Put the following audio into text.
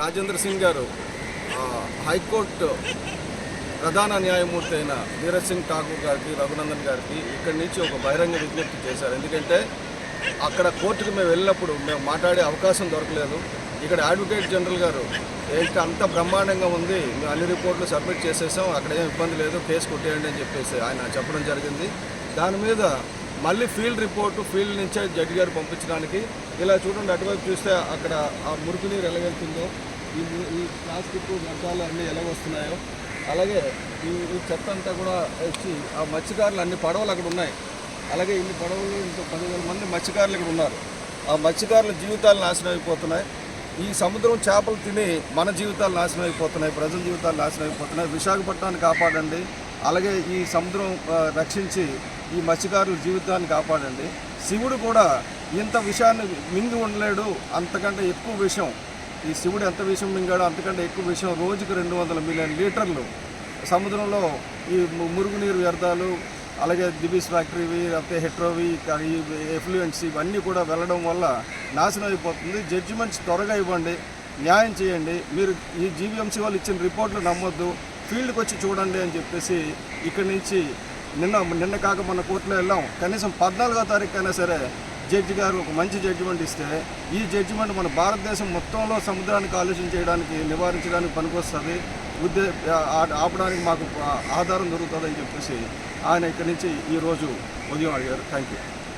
రాజేంద్ర సింగ్ గారు హైకోర్టు ప్రధాన న్యాయమూర్తి అయిన ధీరజ్ సింగ్ ఠాకూర్ గారికి రఘునందన్ గారికి ఇక్కడి నుంచి ఒక బహిరంగ విజ్ఞప్తి చేశారు. ఎందుకంటే అక్కడ కోర్టుకు మేము వెళ్ళినప్పుడు మేము మాట్లాడే అవకాశం దొరకలేదు. ఇక్కడ అడ్వకేట్ జనరల్ గారు ఏంటంటే అంత బ్రహ్మాండంగా ఉంది మేము అన్ని రిపోర్ట్లు సబ్మిట్ చేసేసాం అక్కడ ఏం ఇబ్బంది లేదు కేసు కొట్టేయండి అని చెప్పేసి ఆయన చెప్పడం జరిగింది. దాని మీద మళ్ళీ ఫీల్డ్ రిపోర్టు ఫీల్డ్ నుంచే జడ్జి గారు పంపించడానికి. ఇలా చూడండి అటువైపు చూస్తే అక్కడ ఆ మురికి నీరు ఎలా వెళ్తుందో ఈ ఈ ప్లాస్టిక్ వ్యర్థాలు అన్నీ ఎలా వస్తున్నాయో. అలాగే ఈ ఈ చెత్త అంతా కూడా వచ్చి ఆ మత్స్యకారులు అన్ని పడవలు అక్కడ ఉన్నాయి. అలాగే ఇన్ని పడవలు ఇంకో పదివేల మంది మత్స్యకారులు ఇక్కడ ఉన్నారు. ఆ మత్స్యకారుల జీవితాలు నాశనం అయిపోతున్నాయి. ఈ సముద్రం చేపలు తిని మన జీవితాలు నాశనం అయిపోతున్నాయి ప్రజల జీవితాలు నాశనం అయిపోతున్నాయి. విశాఖపట్నాన్ని కాపాడండి. అలాగే ఈ సముద్రం రక్షించి ఈ మత్స్యకారుల జీవితాన్ని కాపాడండి. శివుడు కూడా ఇంత విషయాన్ని మింగి ఉండలేడు. అంతకంటే ఎక్కువ విషయం ఈ శివుడు ఎంత విషయం మింగాడో అంతకంటే ఎక్కువ విషయం రోజుకు రెండు వందల మిలియన్ లీటర్లు. సముద్రంలో ఈ మురుగునీరు వ్యర్థాలు అలాగే దిబీస్ ఫ్యాక్టరీవి లేకపోతే హెట్రోవి ఈ ఇవన్నీ కూడా వెళ్ళడం వల్ల నాశనం అయిపోతుంది. జడ్జిమెంట్స్ త్వరగా ఇవ్వండి. న్యాయం చేయండి. మీరు ఈ జీవీఎంసీ వాళ్ళు ఇచ్చిన రిపోర్ట్లు నమ్మొద్దు. ఫీల్డ్కి వచ్చి చూడండి అని చెప్పేసి ఇక్కడి నుంచి నిన్న నిన్న కాక మొన్న కోర్టులో వెళ్ళాం. కనీసం పద్నాలుగో తారీఖు అయినా సరే జడ్జి గారు ఒక మంచి జడ్జిమెంట్ ఇస్తే ఈ జడ్జిమెంట్ మన భారతదేశం మొత్తంలో సముద్రాన్ని కాలుష్యం చేయడానికి నివారించడానికి పనికొస్తుంది. ఉద్దే ఆపడానికి మాకు ఆధారం దొరుకుతుందని చెప్పేసి ఆయన ఇక్కడి నుంచి ఈరోజు ఉదయం అడిగారు. Thank you